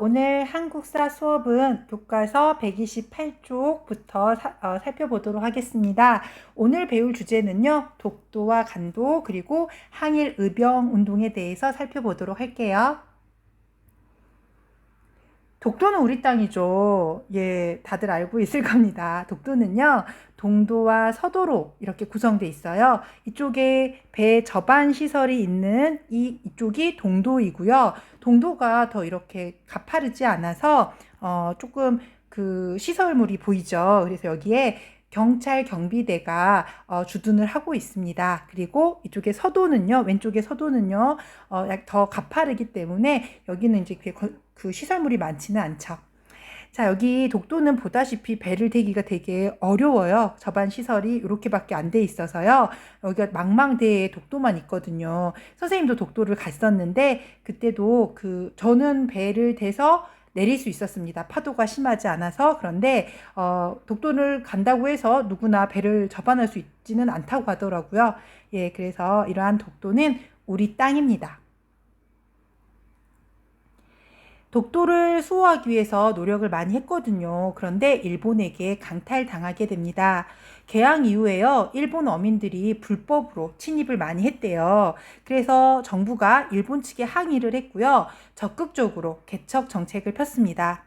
오늘 한국사 수업은 교과서 128쪽부터 사, 어, 살펴보도록 하겠습니다. 오늘 배울 주제는요, 독도와 간도 그리고 항일 의병 운동에 대해서 살펴보도록 할게요. 독도는 우리 땅이죠. 예, 다들 알고 있을 겁니다. 독도는요, 동도와 서도로 이렇게 구성되어 있어요. 이쪽에 배 저반 시설이 있는 이, 이쪽이 동도이고요. 동도가 더 이렇게 가파르지 않아서, 어, 조금 그 시설물이 보이죠. 그래서 여기에 경찰 경비대가 어, 주둔을 하고 있습니다. 그리고 이쪽에 서도는요, 왼쪽에 서도는요, 어, 더 가파르기 때문에 여기는 이제 그, 그 시설물이 많지는 않죠. 자, 여기 독도는 보다시피 배를 대기가 되게 어려워요. 저반 시설이 이렇게밖에 안 돼 있어서요. 여기가 망망대해 독도만 있거든요. 선생님도 독도를 갔었는데 그때도 그 저는 배를 대서 내릴 수 있었습니다. 파도가 심하지 않아서 그런데 어, 독도를 간다고 해서 누구나 배를 접안할 수 있지는 않다고 하더라고요. 예, 그래서 이러한 독도는 우리 땅입니다. 독도를 수호하기 위해서 노력을 많이 했거든요. 그런데 일본에게 강탈당하게 됩니다. 개항 이후에요, 일본 어민들이 불법으로 침입을 많이 했대요. 그래서 정부가 일본 측에 항의를 했고요. 적극적으로 개척 정책을 폈습니다.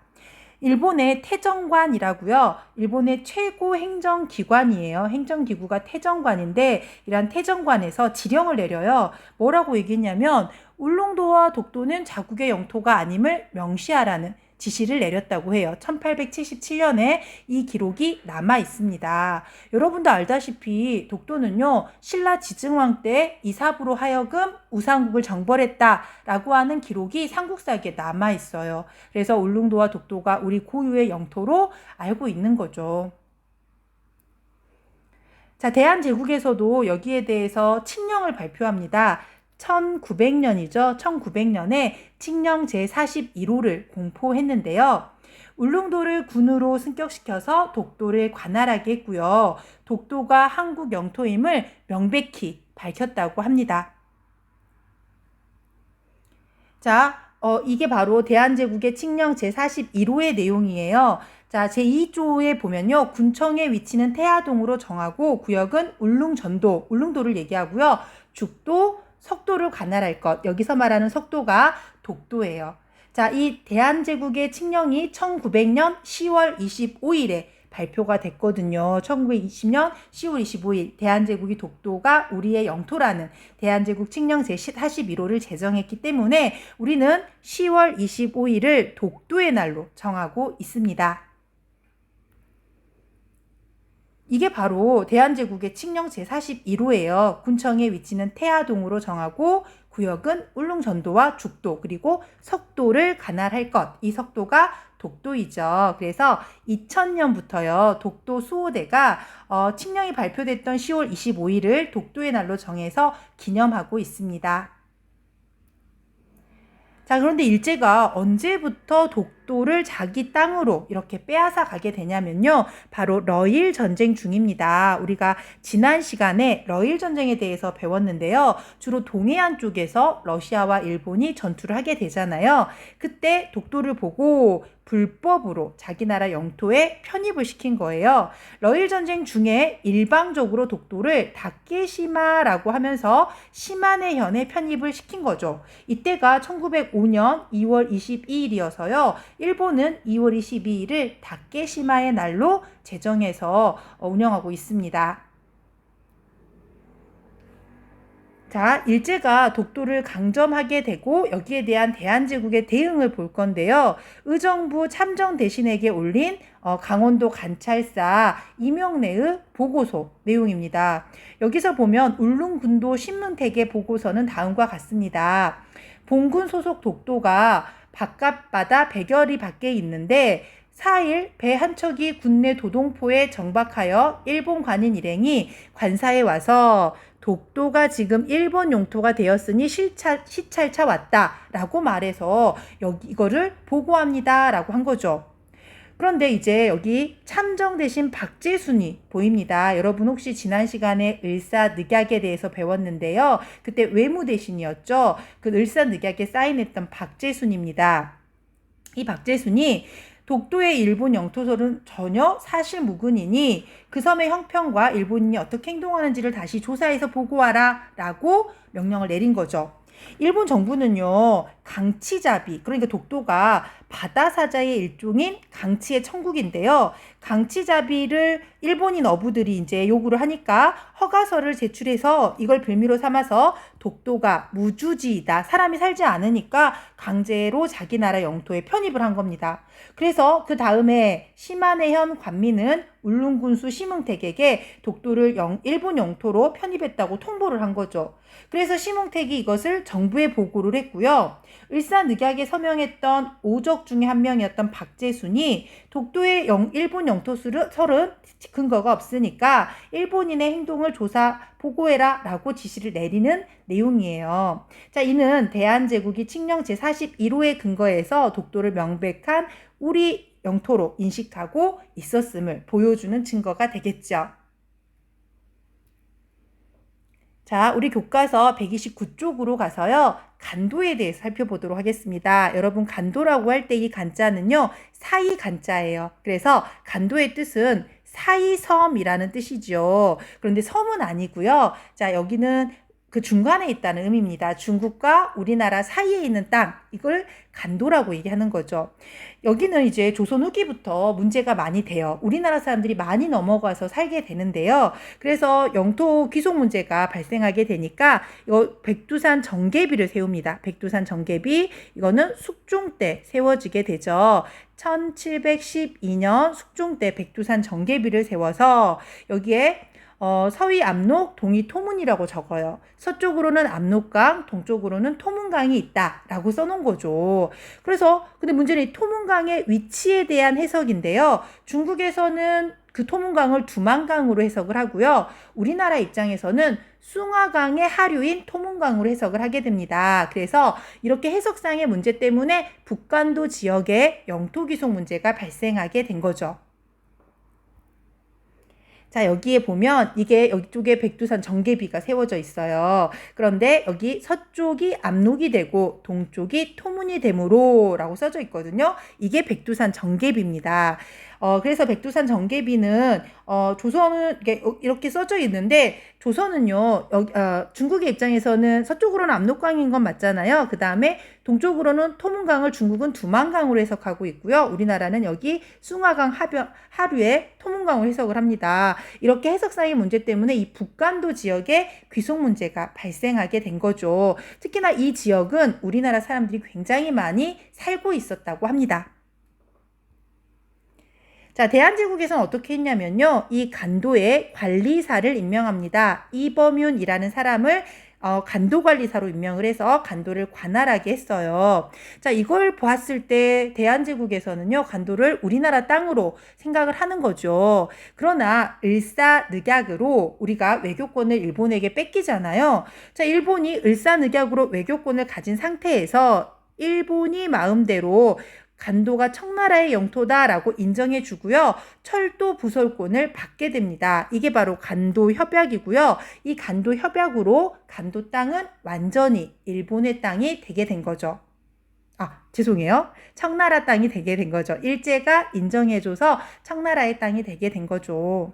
일본의 태정관이라고요. 일본의 최고 행정기관이에요. 행정기구가 태정관인데 이런 태정관에서 지령을 내려요. 뭐라고 얘기했냐면 울릉도와 독도는 자국의 영토가 아님을 명시하라는 지시를 내렸다고 해요. 1877년에 이 기록이 남아 있습니다. 여러분도 알다시피 독도는요, 신라 지증왕 때 이사부로 하여금 우상국을 정벌했다라고 하는 기록이 삼국사기에 남아 있어요. 그래서 울릉도와 독도가 우리 고유의 영토로 알고 있는 거죠. 자, 대한제국에서도 여기에 대해서 칙령을 발표합니다. 1900년이죠. 1900년에 칙령 제41호를 공포했는데요. 울릉도를 군으로 승격시켜서 독도를 관할하게 했고요. 독도가 한국 영토임을 명백히 밝혔다고 합니다. 자, 어, 이게 바로 대한제국의 칙령 제41호의 내용이에요. 자, 제2조에 보면요. 군청의 위치는 태화동으로 정하고 구역은 울릉전도, 울릉도를 얘기하고요. 죽도, 석도를 관할할 것. 여기서 말하는 석도가 독도예요. 자, 이 대한제국의 칙령이 1900년 10월 25일에 발표가 됐거든요. 1920년 10월 25일 대한제국이 독도가 우리의 영토라는 대한제국 칙령 제41호를 제정했기 때문에 우리는 10월 25일을 독도의 날로 정하고 있습니다. 이게 바로 대한제국의 칙령 제41호예요. 군청의 위치는 태화동으로 정하고 구역은 울릉전도와 죽도 그리고 석도를 관할할 것. 이 석도가 독도이죠. 그래서 2000년부터요. 독도 수호대가 어, 칙령이 발표됐던 10월 25일을 독도의 날로 정해서 기념하고 있습니다. 자, 그런데 일제가 언제부터 독도 를 자기 땅으로 이렇게 빼앗아 가게 되냐면요. 바로 러일 전쟁 중입니다. 우리가 지난 시간에 러일 전쟁에 대해서 배웠는데요. 주로 동해안 쪽에서 러시아와 일본이 전투를 하게 되잖아요. 그때 독도를 보고 불법으로 자기 나라 영토에 편입을 시킨 거예요. 러일 전쟁 중에 일방적으로 독도를 다케시마라고 하면서 시마네 현에 편입을 시킨 거죠. 이때가 1905년 2월 22일이어서요. 일본은 2월 22일을 다케시마의 날로 제정해서 운영하고 있습니다. 자, 일제가 독도를 강점하게 되고 여기에 대한 대한제국의 대응을 볼 건데요. 의정부 참정 대신에게 올린 어, 강원도 관찰사 이명래의 보고서 내용입니다. 여기서 보면 울릉군도 신문택의 보고서는 다음과 같습니다. 봉군 소속 독도가 바깥바다 백여리 밖에 있는데 4일 배 한 척이 군내 도동포에 정박하여 일본 관인 일행이 관사에 와서 독도가 지금 일본 용토가 되었으니 실차, 시찰차 왔다 라고 말해서 여기 이거를 보고합니다 라고 한 거죠. 그런데 이제 여기 참정 대신 박재순이 보입니다. 여러분 혹시 지난 시간에 을사늑약에 대해서 배웠는데요. 그때 외무 대신이었죠. 그 을사늑약에 사인했던 박재순입니다. 이 박재순이 독도의 일본 영토설은 전혀 사실 무근이니 그 섬의 형평과 일본인이 어떻게 행동하는지를 다시 조사해서 보고하라 라고 명령을 내린 거죠. 일본 정부는요, 강치잡이, 그러니까 독도가 바다사자의 일종인 강치의 천국인데요. 강치잡이를 일본인 어부들이 이제 요구를 하니까 허가서를 제출해서 이걸 빌미로 삼아서 독도가 무주지이다. 사람이 살지 않으니까 강제로 자기 나라 영토에 편입을 한 겁니다. 그래서 그 다음에 시마네현 관민은 울릉군수 심흥택에게 독도를 영, 일본 영토로 편입했다고 통보를 한 거죠. 그래서 심흥택이 이것을 정부에 보고를 했고요. 을사늑약에 서명했던 오적 중에 한 명이었던 박재순이 독도의 영, 일본 영토설은 근거가 없으니까 일본인의 행동을 조사 보고해라 라고 지시를 내리는 내용이에요. 자, 이는 대한제국이 칙령 제41호에 근거해서 독도를 명백한 우리 영토로 인식하고 있었음을 보여주는 증거가 되겠죠. 자, 우리 교과서 129쪽으로 가서요. 간도에 대해서 살펴보도록 하겠습니다. 여러분, 간도라고 할 때 이 간자는요, 사이 간자예요. 그래서 간도의 뜻은 사이섬이라는 뜻이죠. 그런데 섬은 아니고요. 자, 여기는 그 중간에 있다는 의미입니다. 중국과 우리나라 사이에 있는 땅, 이걸 간도라고 얘기하는 거죠. 여기는 이제 조선 후기부터 문제가 많이 돼요. 우리나라 사람들이 많이 넘어가서 살게 되는데요. 그래서 영토 귀속 문제가 발생하게 되니까 이 백두산 정계비를 세웁니다. 백두산 정계비, 이거는 숙종 때 세워지게 되죠. 1712년 숙종 때 백두산 정계비를 세워서 여기에 어, 서위 압록, 동이 토문이라고 적어요. 서쪽으로는 압록강, 동쪽으로는 토문강이 있다라고 써놓은 거죠. 그래서 근데 문제는 이 토문강의 위치에 대한 해석인데요. 중국에서는 그 토문강을 두만강으로 해석을 하고요. 우리나라 입장에서는 숭화강의 하류인 토문강으로 해석을 하게 됩니다. 그래서 이렇게 해석상의 문제 때문에 북간도 지역에 영토 귀속 문제가 발생하게 된 거죠. 자, 여기에 보면 이게 여기쪽에 백두산 정계비가 세워져 있어요. 그런데 여기 서쪽이 압록이 되고 동쪽이 토문이 되므로 라고 써져 있거든요. 이게 백두산 정계비입니다. 어, 그래서 백두산 정계비는 어, 조선은 이렇게 써져 있는데 조선은요 여기, 어, 중국의 입장에서는 서쪽으로는 압록강인 건 맞잖아요. 그 다음에 동쪽으로는 토문강을 중국은 두만강으로 해석하고 있고요. 우리나라는 여기 숭화강 하변, 하류에 토문강을 해석을 합니다. 이렇게 해석상의 문제 때문에 이 북간도 지역에 귀속 문제가 발생하게 된 거죠. 특히나 이 지역은 우리나라 사람들이 굉장히 많이 살고 있었다고 합니다. 자, 대한제국에서는 어떻게 했냐면요. 이 간도에 관리사를 임명합니다. 이범윤이라는 사람을 어, 간도관리사로 임명을 해서 간도를 관할하게 했어요. 자, 이걸 보았을 때 대한제국에서는요, 간도를 우리나라 땅으로 생각을 하는 거죠. 그러나 을사늑약으로 우리가 외교권을 일본에게 뺏기잖아요. 자, 일본이 을사늑약으로 외교권을 가진 상태에서 일본이 마음대로 간도가 청나라의 영토다라고 인정해 주고요. 철도 부설권을 받게 됩니다. 이게 바로 간도 협약이고요. 이 간도 협약으로 간도 땅은 완전히 일본의 땅이 되게 된 거죠. 아, 죄송해요. 청나라 땅이 되게 된 거죠. 일제가 인정해줘서 청나라의 땅이 되게 된 거죠.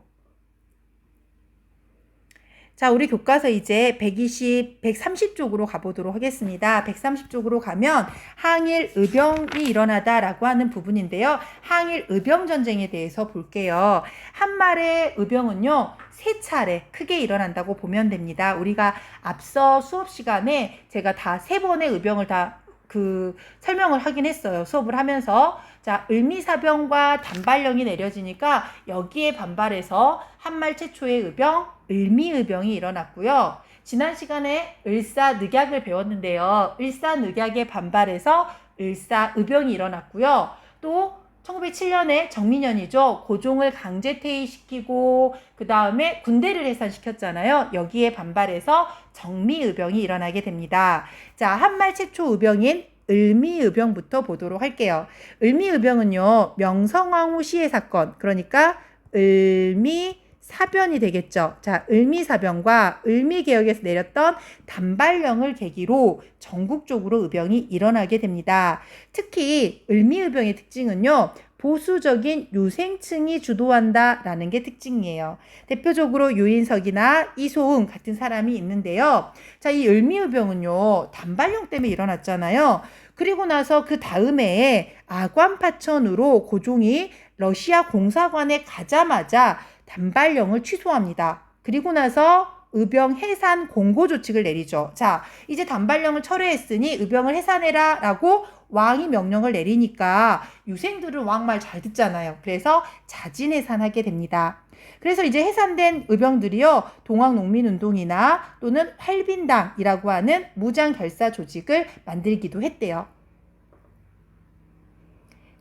자, 우리 교과서 이제 120, 130쪽으로 가보도록 하겠습니다. 130쪽으로 가면 항일 의병이 일어나다라고 하는 부분인데요. 항일 의병 전쟁에 대해서 볼게요. 한말의 의병은요, 세 차례 크게 일어난다고 보면 됩니다. 우리가 앞서 수업 시간에 제가 다 세 번의 의병을 다 그 설명을 하긴 했어요. 수업을 하면서. 자, 을미사병과 단발령이 내려지니까 여기에 반발해서 한말 최초의 의병, 을미의병이 일어났고요. 지난 시간에 을사늑약을 배웠는데요. 을사늑약에 반발해서 을사의병이 일어났고요. 또 1907년에 정민연이죠. 고종을 강제 퇴위시키고 그 다음에 군대를 해산시켰잖아요. 여기에 반발해서 정미의병이 일어나게 됩니다. 자, 한말 최초 의병인 을미의병부터 보도록 할게요. 을미의병은요, 명성황후 시해 사건, 그러니까 을미 사변이 되겠죠. 자, 을미사변과 을미개혁에서 내렸던 단발령을 계기로 전국적으로 의병이 일어나게 됩니다. 특히 을미의병의 특징은요. 보수적인 유생층이 주도한다라는 게 특징이에요. 대표적으로 유인석이나 이소응 같은 사람이 있는데요. 자, 이 을미의병은요. 단발령 때문에 일어났잖아요. 그리고 나서 그 다음에 아관파천으로 고종이 러시아 공사관에 가자마자 단발령을 취소합니다. 그리고 나서 의병 해산 공고 조칙을 내리죠. 자, 이제 단발령을 철회했으니 의병을 해산해라 라고 왕이 명령을 내리니까 유생들은 왕말 잘 듣잖아요. 그래서 자진 해산하게 됩니다. 그래서 이제 해산된 의병들이요, 동학농민운동이나 또는 활빈당이라고 하는 무장 결사 조직을 만들기도 했대요.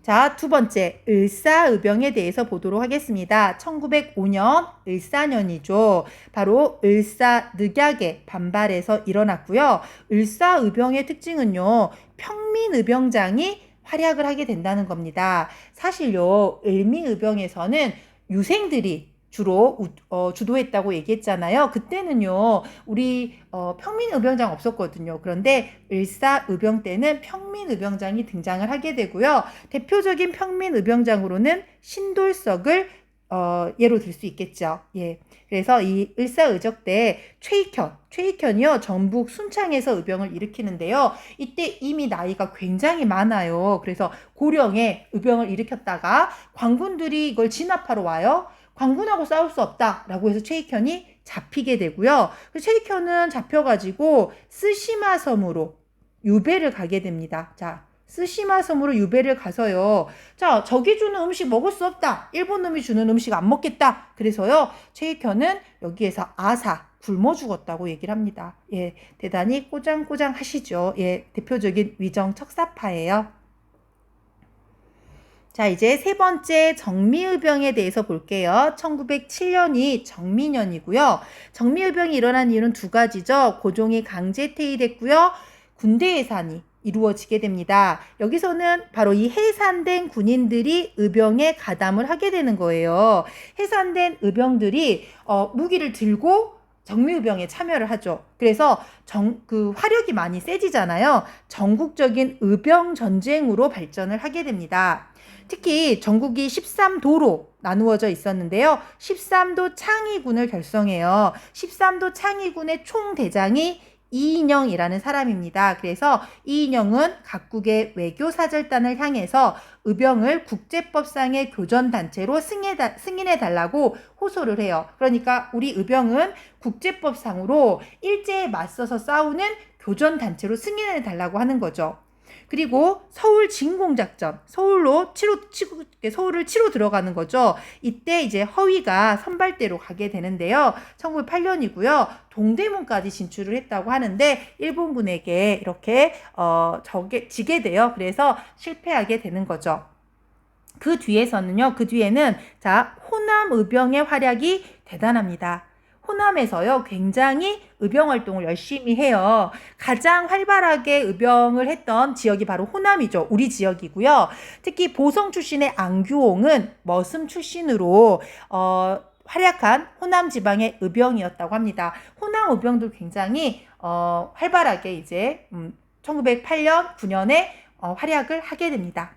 자, 두 번째, 을사의병에 대해서 보도록 하겠습니다. 1905년 을사년이죠. 바로 을사늑약의 반발에서 일어났고요. 을사의병의 특징은요, 평민의병장이 활약을 하게 된다는 겁니다. 사실요, 을미의병에서는 유생들이 주로 우, 어, 주도했다고 얘기했잖아요. 그때는요, 우리 어, 평민의병장 없었거든요. 그런데 을사의병 때는 평민의병장이 등장을 하게 되고요. 대표적인 평민의병장으로는 신돌석을 어, 예로 들 수 있겠죠. 예. 그래서 이 을사의적 때 최익현, 최익현이요, 전북 순창에서 의병을 일으키는데요. 이때 이미 나이가 굉장히 많아요. 그래서 고령에 의병을 일으켰다가 광군들이 이걸 진압하러 와요. 광군하고 싸울 수 없다라고 해서 최익현이 잡히게 되고요. 그 최익현은 잡혀가지고 스시마 섬으로 유배를 가게 됩니다. 자, 스시마 섬으로 유배를 가서요. 자, 저기 주는 음식 먹을 수 없다. 일본 놈이 주는 음식 안 먹겠다. 그래서요, 최익현은 여기에서 아사, 굶어 죽었다고 얘기를 합니다. 예, 대단히 꼬장꼬장 하시죠. 예, 대표적인 위정 척사파예요. 자, 이제 세 번째 정미의병에 대해서 볼게요. 1907년이 정미년이고요. 정미의병이 일어난 이유는 두 가지죠. 고종이 강제 퇴위됐고요. 군대 해산이 이루어지게 됩니다. 여기서는 바로 이 해산된 군인들이 의병에 가담을 하게 되는 거예요. 해산된 의병들이 어, 무기를 들고 정미의병에 참여를 하죠. 그래서 정, 그 화력이 많이 세지잖아요. 전국적인 의병 전쟁으로 발전을 하게 됩니다. 특히 전국이 13도로 나누어져 있었는데요. 13도 창의군을 결성해요. 13도 창의군의 총대장이 이인영이라는 사람입니다. 그래서 이인영은 각국의 외교사절단을 향해서 의병을 국제법상의 교전단체로 승인해 달라고 호소를 해요. 그러니까 우리 의병은 국제법상으로 일제에 맞서서 싸우는 교전단체로 승인해 달라고 하는 거죠. 그리고 서울 진공작전, 서울로 치로, 치고, 서울을 치러 들어가는 거죠. 이때 이제 허위가 선발대로 가게 되는데요. 1908년이고요. 동대문까지 진출을 했다고 하는데 일본군에게 이렇게 어, 저게 지게 돼요. 그래서 실패하게 되는 거죠. 그 뒤에서는요. 그 뒤에는 자 호남 의병의 활약이 대단합니다. 호남에서요, 굉장히 의병 활동을 열심히 해요. 가장 활발하게 의병을 했던 지역이 바로 호남이죠. 우리 지역이고요. 특히 보성 출신의 안규홍은 머슴 출신으로, 어, 활약한 호남 지방의 의병이었다고 합니다. 호남 의병도 굉장히, 어, 활발하게 이제, 음, 1908년, 9년에 어, 활약을 하게 됩니다.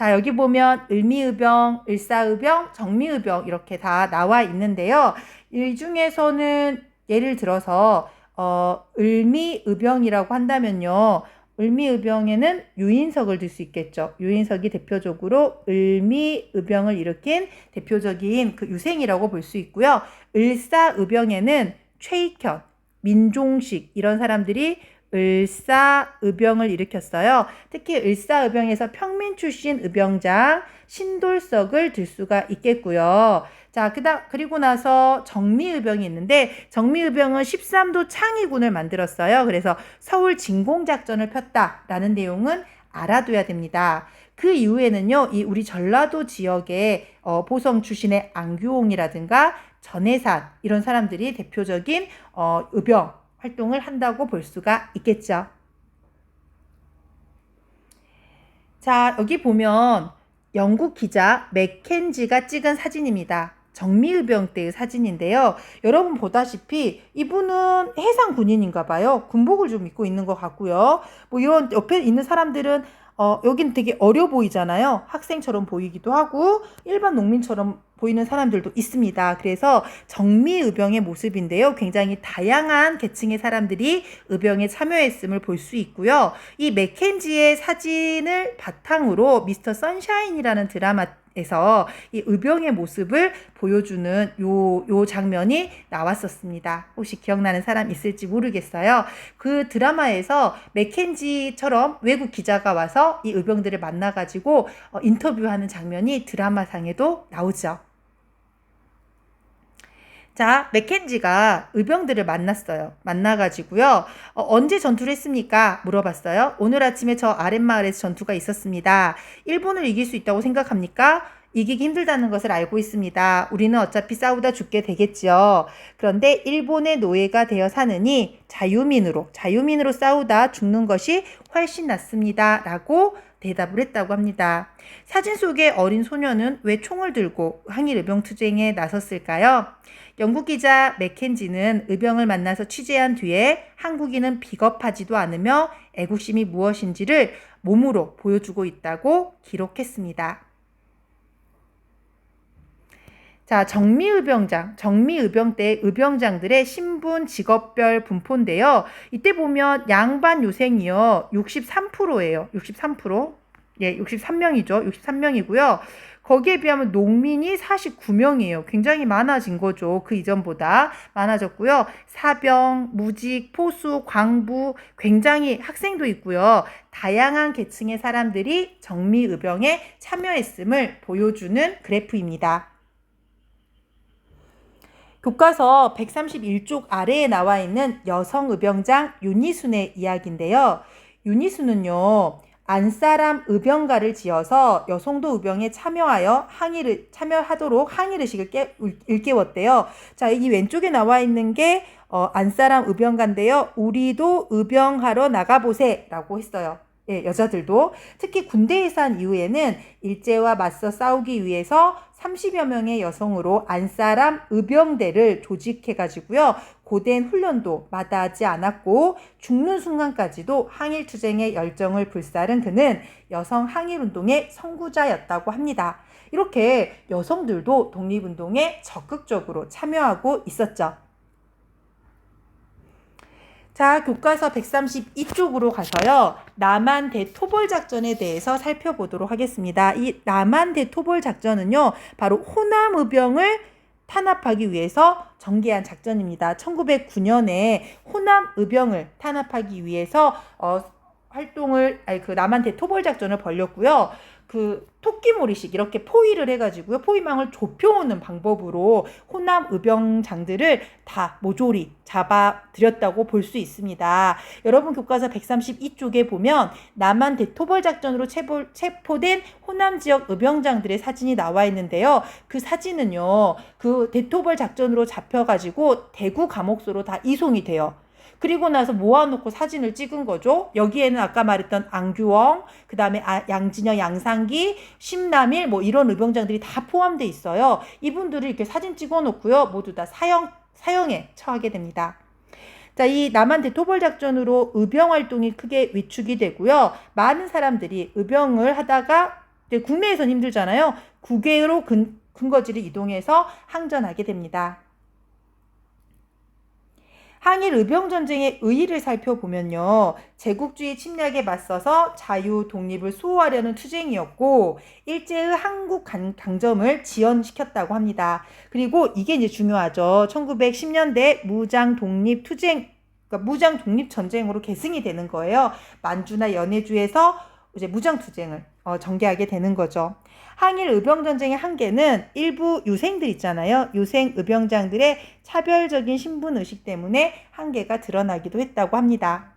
자, 여기 보면 을미의병, 을사의병, 정미의병 이렇게 다 나와 있는데요. 이 중에서는 예를 들어서 어, 을미의병이라고 한다면요. 을미의병에는 유인석을 들 수 있겠죠. 유인석이 대표적으로 을미의병을 일으킨 대표적인 그 유생이라고 볼 수 있고요. 을사의병에는 최익현, 민종식 이런 사람들이 을사의병을 일으켰어요. 특히 을사의병에서 평민 출신 의병장 신돌석을 들 수가 있겠고요. 자, 그다 그리고 나서 정미의병이 있는데 정미의병은 13도 창의군을 만들었어요. 그래서 서울 진공 작전을 폈다라는 내용은 알아둬야 됩니다. 그 이후에는요, 이 우리 전라도 지역의 어, 보성 출신의 안규홍이라든가 전해산 이런 사람들이 대표적인 어, 의병 활동을 한다고 볼 수가 있겠죠. 자, 여기 보면 영국 기자 맥켄지가 찍은 사진입니다. 정미의병 때의 사진인데요. 여러분 보다시피 이분은 해상 군인인가 봐요. 군복을 좀 입고 있는 것 같고요. 뭐 이런 옆에 있는 사람들은 어, 여긴 되게 어려 보이잖아요. 학생처럼 보이기도 하고 일반 농민처럼 보이는 사람들도 있습니다. 그래서 정미의병의 모습인데요. 굉장히 다양한 계층의 사람들이 의병에 참여했음을 볼 수 있고요. 이 맥켄지의 사진을 바탕으로 미스터 선샤인이라는 드라마 에서 이 의병의 모습을 보여주는 요, 요 장면이 나왔었습니다. 혹시 기억나는 사람 있을지 모르겠어요. 그 드라마에서 맥켄지처럼 외국 기자가 와서 이 의병들을 만나가지고 어, 인터뷰하는 장면이 드라마상에도 나오죠. 자, 맥켄지가 의병들을 만났어요. 만나가지고요. 어, 언제 전투를 했습니까? 물어봤어요. 오늘 아침에 저 아랫마을에서 전투가 있었습니다. 일본을 이길 수 있다고 생각합니까? 이기기 힘들다는 것을 알고 있습니다. 우리는 어차피 싸우다 죽게 되겠지요. 그런데 일본의 노예가 되어 사느니 자유민으로, 자유민으로 싸우다 죽는 것이 훨씬 낫습니다. 라고 대답을 했다고 합니다. 사진 속의 어린 소녀는 왜 총을 들고 항일 의병 투쟁에 나섰을까요? 영국 기자 맥켄지는 의병을 만나서 취재한 뒤에 한국인은 비겁하지도 않으며 애국심이 무엇인지를 몸으로 보여주고 있다고 기록했습니다. 자, 정미의병장, 정미의병 때 의병장들의 신분 직업별 분포인데요. 이때 보면 양반 요생이요. 63%예요. 63%. 예, 63명이죠. 63명이고요. 거기에 비하면 농민이 49명이에요. 굉장히 많아진 거죠. 그 이전보다 많아졌고요. 사병, 무직, 포수, 광부, 굉장히 학생도 있고요. 다양한 계층의 사람들이 정미의병에 참여했음을 보여주는 그래프입니다. 교과서 131쪽 아래에 나와 있는 여성 의병장 윤희순의 이야기인데요. 윤희순은요, 안사람 의병가를 지어서 여성도 의병에 참여하여 항의를 참여하도록 항의 의식을 깨, 일깨웠대요. 자, 이 왼쪽에 나와 있는 게 어, 안사람 의병가인데요. 우리도 의병하러 나가보세라고 했어요. 예, 여자들도 특히 군대에 산 이후에는 일제와 맞서 싸우기 위해서 30여 명의 여성으로 안사람 의병대를 조직해 가지고요. 고된 훈련도 마다하지 않았고 죽는 순간까지도 항일 투쟁의 열정을 불사른 그는 여성 항일 운동의 선구자였다고 합니다. 이렇게 여성들도 독립운동에 적극적으로 참여하고 있었죠. 자, 교과서 132쪽으로 가서요. 남한 대토벌 작전에 대해서 살펴보도록 하겠습니다. 이 남한 대토벌 작전은요. 바로 호남 의병을 탄압하기 위해서 전개한 작전입니다. 1909년에 호남 의병을 탄압하기 위해서 어, 활동을 아니 그 남한 대토벌 작전을 벌였고요. 그 토끼몰이식 이렇게 포위를 해가지고요. 포위망을 좁혀오는 방법으로 호남 의병장들을 다 모조리 잡아들였다고 볼 수 있습니다. 여러분 교과서 132쪽에 보면 남한 대토벌 작전으로 체포, 체포된 호남 지역 의병장들의 사진이 나와 있는데요. 그 사진은요. 그 대토벌 작전으로 잡혀가지고 대구 감옥소로 다 이송이 돼요. 그리고 나서 모아놓고 사진을 찍은 거죠. 여기에는 아까 말했던 안규엉, 그 다음에 아, 양진영, 양상기, 심남일 뭐 이런 의병장들이 다 포함되어 있어요. 이분들을 이렇게 사진 찍어놓고요. 모두 다 사형, 사형에 처하게 됩니다. 자, 이 남한 대토벌 작전으로 의병 활동이 크게 위축이 되고요. 많은 사람들이 의병을 하다가 국내에선 힘들잖아요. 국외로 근, 근거지를 이동해서 항전하게 됩니다. 항일 의병 전쟁의 의의를 살펴보면요. 제국주의 침략에 맞서서 자유 독립을 수호하려는 투쟁이었고 일제의 한국 강 점을 지연시켰다고 합니다. 그리고 이게 이제 중요하죠. 1910년대 무장 독립 투쟁 그러니까 무장 독립 전쟁으로 계승이 되는 거예요. 만주나 연해주에서 이제 무장 투쟁을 어, 전개하게 되는 거죠. 항일 의병 전쟁의 한계는 일부 유생들 있잖아요. 유생 의병장들의 차별적인 신분 의식 때문에 한계가 드러나기도 했다고 합니다.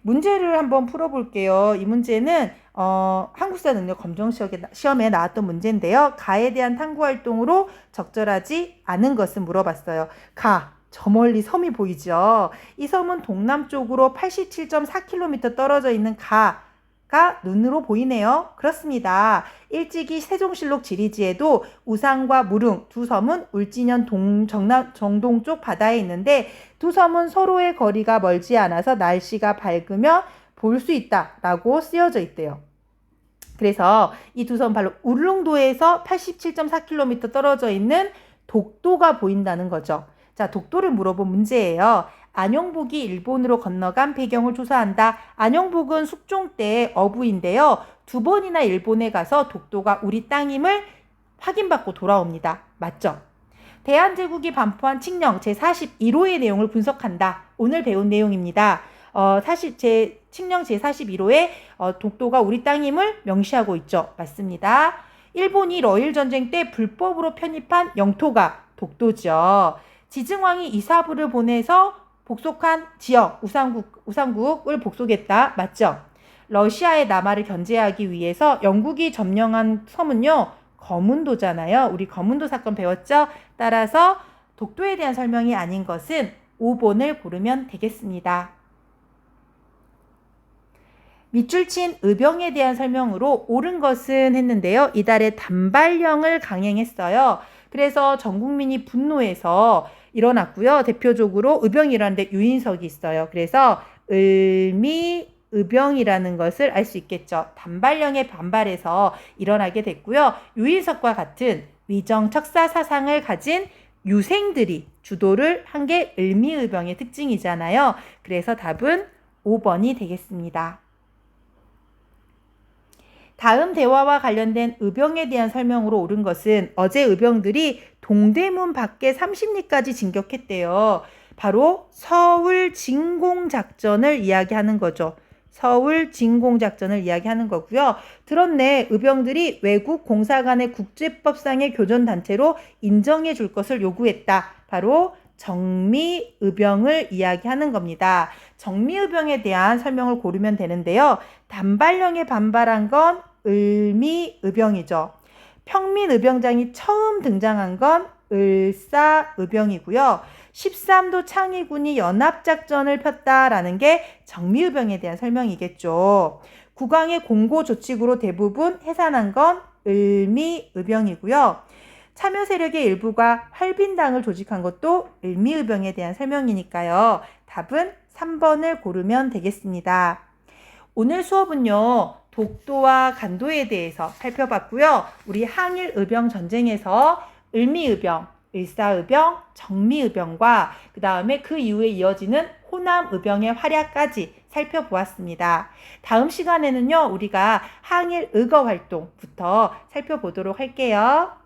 문제를 한번 풀어볼게요. 이 문제는 어, 한국사 능력 검정 시험에 나왔던 문제인데요. 가에 대한 탐구 활동으로 적절하지 않은 것을 물어봤어요. 가, 저 멀리 섬이 보이죠. 이 섬은 동남쪽으로 87.4km 떨어져 있는 가, 가 눈으로 보이네요. 그렇습니다. 일찍이 세종실록 지리지에도 우상과 무릉 두 섬은 울진현 동, 정남, 정동 쪽 바다에 있는데 두 섬은 서로의 거리가 멀지 않아서 날씨가 밝으면 볼수 있다라고 쓰여져 있대요. 그래서 이 두 섬 바로 울릉도에서 87.4km 떨어져 있는 독도가 보인다는 거죠. 자, 독도를 물어본 문제예요. 안용복이 일본으로 건너간 배경을 조사한다. 안용복은 숙종 때 어부인데요. 두 번이나 일본에 가서 독도가 우리 땅임을 확인받고 돌아옵니다. 맞죠? 대한제국이 반포한 칙령 제41호의 내용을 분석한다. 오늘 배운 내용입니다. 어, 사실 제 칙령 제41호에 어, 독도가 우리 땅임을 명시하고 있죠. 맞습니다. 일본이 러일 전쟁 때 불법으로 편입한 영토가 독도죠. 지증왕이 이사부를 보내서 복속한 지역 우상국 우상국을 복속했다. 맞죠? 러시아의 남하를 견제하기 위해서 영국이 점령한 섬은요. 거문도잖아요. 우리 거문도 사건 배웠죠? 따라서 독도에 대한 설명이 아닌 것은 5번을 고르면 되겠습니다. 밑줄 친 의병에 대한 설명으로 옳은 것은 했는데요. 이달에 단발령을 강행했어요. 그래서 전 국민이 분노해서 일어났고요. 대표적으로 의병이라는데 유인석이 있어요. 그래서 을미 의병이라는 것을 알 수 있겠죠. 단발령에 반발해서 일어나게 됐고요. 유인석과 같은 위정 척사 사상을 가진 유생들이 주도를 한 게 을미의병의 특징이잖아요. 그래서 답은 5번이 되겠습니다. 다음 대화와 관련된 의병에 대한 설명으로 옳은 것은 어제 의병들이 동대문 밖에 30리까지 진격했대요. 바로 서울 진공 작전을 이야기하는 거죠. 서울 진공 작전을 이야기하는 거고요. 들었네. 의병들이 외국 공사 간의 국제법상의 교전 단체로 인정해 줄 것을 요구했다. 바로 정미의병을 이야기하는 겁니다. 정미의병에 대한 설명을 고르면 되는데요. 단발령에 반발한 건 을미의병이죠. 평민의병장이 처음 등장한 건 을사의병이고요. 13도 창의군이 연합작전을 폈다라는 게 정미의병에 대한 설명이겠죠. 국왕의 공고 조칙으로 대부분 해산한 건 을미의병이고요. 참여 세력의 일부가 활빈당을 조직한 것도 을미의병에 대한 설명이니까요. 답은 3번을 고르면 되겠습니다. 오늘 수업은요. 독도와 간도에 대해서 살펴봤고요. 우리 항일 의병 전쟁에서 을미 의병, 을사 의병, 정미 의병과 그 다음에 그 이후에 이어지는 호남 의병의 활약까지 살펴보았습니다. 다음 시간에는요, 우리가 항일 의거 활동부터 살펴보도록 할게요.